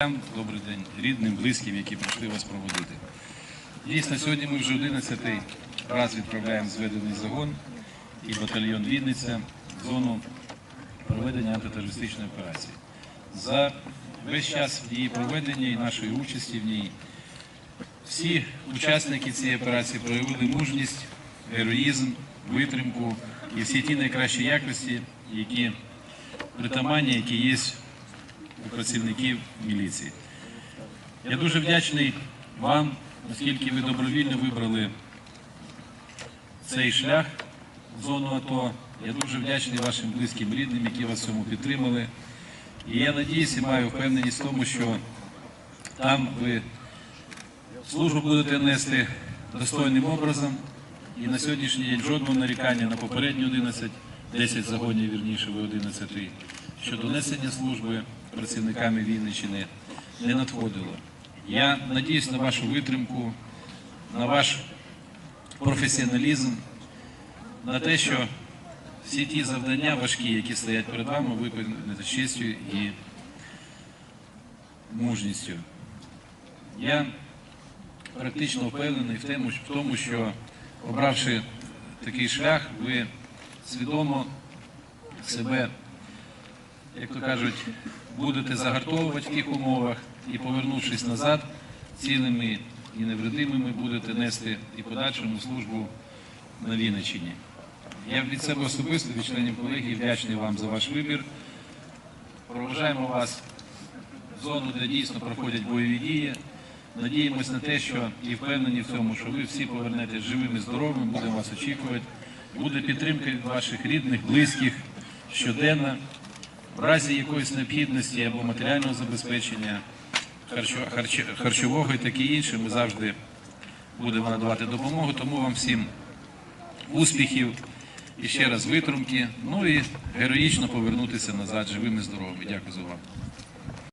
Добрий день рідним, близьким, які прийшли вас проводити. Дійсно, сьогодні ми вже 11-й раз відправляємо зведений загон і батальйон Вінниця в зону проведення антитерористичної операції. За весь час її проведення і нашої участі в ній всі учасники цієї операції проявили мужність, героїзм, витримку і всі ті найкращі якості, які притаманні, які є у працівників міліції. Я дуже вдячний вам, оскільки ви добровільно вибрали цей шлях в зону АТО. Я дуже вдячний вашим близьким рідним, які вас цьому підтримали. І я надіюся, маю впевненість в тому, що там ви службу будете нести достойним образом. І на сьогоднішній день жодного нарікання на попередні 11, 10 загонів, вірніше, ви 11, щодо несення служби працівниками Вінниччини не надходило. Я надіюсь на вашу витримку, на ваш професіоналізм, на те, що всі ті завдання важкі, які стоять перед вами, ви виконаєте з честю і мужністю. Я практично впевнений в тому, що обравши такий шлях, ви свідомо себе, як то кажуть, будете загартовувати в тих умовах і, повернувшись назад, цілими і невредимими будете нести і подальшому службу на Вінниччині. Я від себе особисто, від членів колегії, вдячний вам за ваш вибір. Проважаємо вас в зону, де дійсно проходять бойові дії. Надіємось на те, що і впевнені в цьому, що ви всі повернетесь живими, здоровими, будемо вас очікувати. Буде підтримка від ваших рідних, близьких щоденно. В разі якоїсь необхідності або матеріального забезпечення, харчо- харч- харчового і таке інше, ми завжди будемо надавати допомогу. Тому вам всім успіхів і ще раз витримки. Ну і героїчно повернутися назад живими, і здоровими. Дякую за увагу.